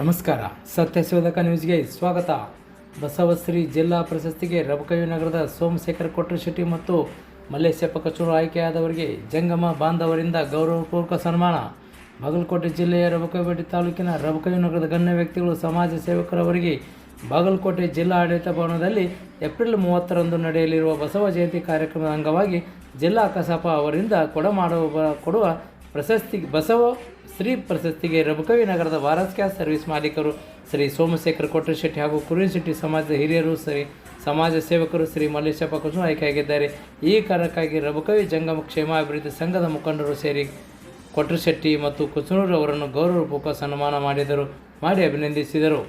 ನಮಸ್ಕಾರ. ಸತ್ಯಶೋಧಕ ನ್ಯೂಸ್ಗೆ ಸ್ವಾಗತ. ಬಸವಶ್ರೀ ಜಿಲ್ಲಾ ಪ್ರಶಸ್ತಿಗೆ ರಬಕವಿ ನಗರದ ಸೋಮಶೇಖರ ಕೊಟ್ರಶೆಟ್ಟಿ ಮತ್ತು ಮಲ್ಲೇಶಪ್ಪ ಕಚೂರು ಆಯ್ಕೆಯಾದವರಿಗೆ ಜಂಗಮ ಬಾಂಧವರಿಂದ ಗೌರವಪೂರ್ವಕ ಸನ್ಮಾನ. ಬಾಗಲಕೋಟೆ ಜಿಲ್ಲೆಯ ರಬಕವಿಬೆಟ್ಟಿ ತಾಲೂಕಿನ ರಬಕವಿ ನಗರದ ಗಣ್ಯ ವ್ಯಕ್ತಿಗಳು, ಸಮಾಜ ಸೇವಕರವರಿಗೆ ಬಾಗಲಕೋಟೆ ಜಿಲ್ಲಾ ಆಡಳಿತ ಭವನದಲ್ಲಿ ಏಪ್ರಿಲ್ ಮೂವತ್ತರಂದು ನಡೆಯಲಿರುವ ಬಸವ ಜಯಂತಿ ಕಾರ್ಯಕ್ರಮದ ಅಂಗವಾಗಿ ಜಿಲ್ಲಾ ಕಸಾಪ ಅವರಿಂದ ಕೊಡಮಾಡುವ, ಕೊಡುವ ಪ್ರಶಸ್ತಿ ಬಸವ ಶ್ರೀ ಪ್ರಶಸ್ತಿಗೆ ರಬಕವಿ ನಗರದ ವಾರಸ್ ಗ್ಯಾಸ್ ಸರ್ವಿಸ್ ಮಾಲೀಕರು ಶ್ರೀ ಸೋಮಶೇಖರ್ ಕೊಟ್ರಶೆಟ್ಟಿ ಹಾಗೂ ಕುರಿಶೆಟ್ಟಿ ಸಮಾಜದ ಹಿರಿಯರು ಶ್ರೀ ಸಮಾಜ ಸೇವಕರು ಶ್ರೀ ಮಲ್ಲೇಶಪ್ಪ ಕುಸುಮ ಆಯ್ಕೆಯಾಗಿದ್ದಾರೆ. ಈ ಕಾರಣಕ್ಕಾಗಿ ರಬಕವಿ ಜಂಗಮ ಕ್ಷೇಮಾಭಿವೃದ್ಧಿ ಸಂಘದ ಮುಖಂಡರು ಸೇರಿ ಕೊಟ್ರಶೆಟ್ಟಿ ಮತ್ತು ಕುಸುನೂರು ಅವರನ್ನು ಗೌರವಪೂರ್ವಕ ಸನ್ಮಾನ ಮಾಡಿದರು. ಮಾಡಿ ಅಭಿನಂದಿಸಿದರು.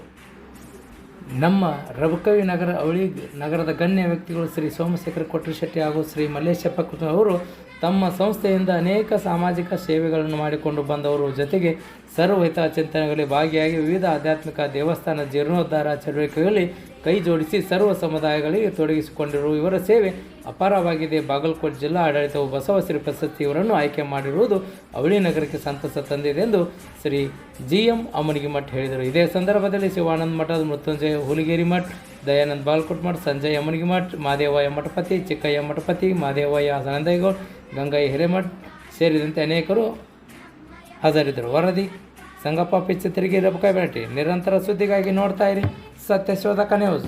ನಮ್ಮ ರಬಕವಿ ನಗರ ಅವಳಿ ನಗರದ ಗಣ್ಯ ವ್ಯಕ್ತಿಗಳು ಶ್ರೀ ಸೋಮಶೇಖರ ಕೊಟ್ರಶೆಟ್ಟಿ ಹಾಗೂ ಶ್ರೀ ಮಲ್ಲೇಶಪ್ಪ ಅವರು ತಮ್ಮ ಸಂಸ್ಥೆಯಿಂದ ಅನೇಕ ಸಾಮಾಜಿಕ ಸೇವೆಗಳನ್ನು ಮಾಡಿಕೊಂಡು ಬಂದವರು ಜೊತೆಗೆ ಸರ್ವ ಹಿತಚಿಂತನೆಗಳಲ್ಲಿ ಭಾಗಿಯಾಗಿ ವಿವಿಧ ಆಧ್ಯಾತ್ಮಿಕ ದೇವಸ್ಥಾನ ಜೀರ್ಣೋದ್ಧಾರ ಚಟುವಟಿಕೆಗಳಲ್ಲಿ ಕೈ ಜೋಡಿಸಿ ಸರ್ವ ಸಮುದಾಯಗಳಿಗೆ ತೊಡಗಿಸಿಕೊಂಡಿರುವ ಇವರ ಸೇವೆ ಅಪಾರವಾಗಿದೆ. ಬಾಗಲಕೋಟೆ ಜಿಲ್ಲಾ ಆಡಳಿತವು ಬಸವಶ್ರೀ ಪ್ರಶಸ್ತಿ ಇವರನ್ನು ಆಯ್ಕೆ ಮಾಡಿರುವುದು ಅವಳಿ ನಗರಕ್ಕೆ ಸಂತಸ ತಂದಿದೆ ಎಂದು ಶ್ರೀ ಜಿ ಎಂ ಅಮನಿಗಿ ಮಠ ಹೇಳಿದರು. ಇದೇ ಸಂದರ್ಭದಲ್ಲಿ ಶಿವಾನಂದ ಮಠದ ಮೃತ್ಯುಂಜಯ ಹುಲಿಗೇರಿ ಮಠ, ದಯಾನಂದ ಬಾಲ್ಕೋಟ್ ಮಠ, ಸಂಜಯ್ ಅಮ್ಮನಿಗೆ ಮಠ, ಮಾದೇವಯ್ಯ ಮಠಪತಿ, ಚಿಕ್ಕಯ್ಯ ಮಠಪತಿ, ಮಾದೇವಯ್ಯ ಆನಂದಯ್ಯಗೌಡ್ ಗಂಗಯ್ಯ ಹಿರೇಮಠ್ ಸೇರಿದಂತೆ ಅನೇಕರು ಹಾಜರಿದ್ದರು. ವರದಿ ಸಂಗಪ್ಪ ಪಿಚ್ಚು ತಿರುಗಿ ರಬಕ ನಿರಂತರ ಸುದ್ದಿಗಾಗಿ ನೋಡ್ತಾ ಇರಿ. ಸತ್ಯಶೋಧಕ ನ್ಯೂಸ್.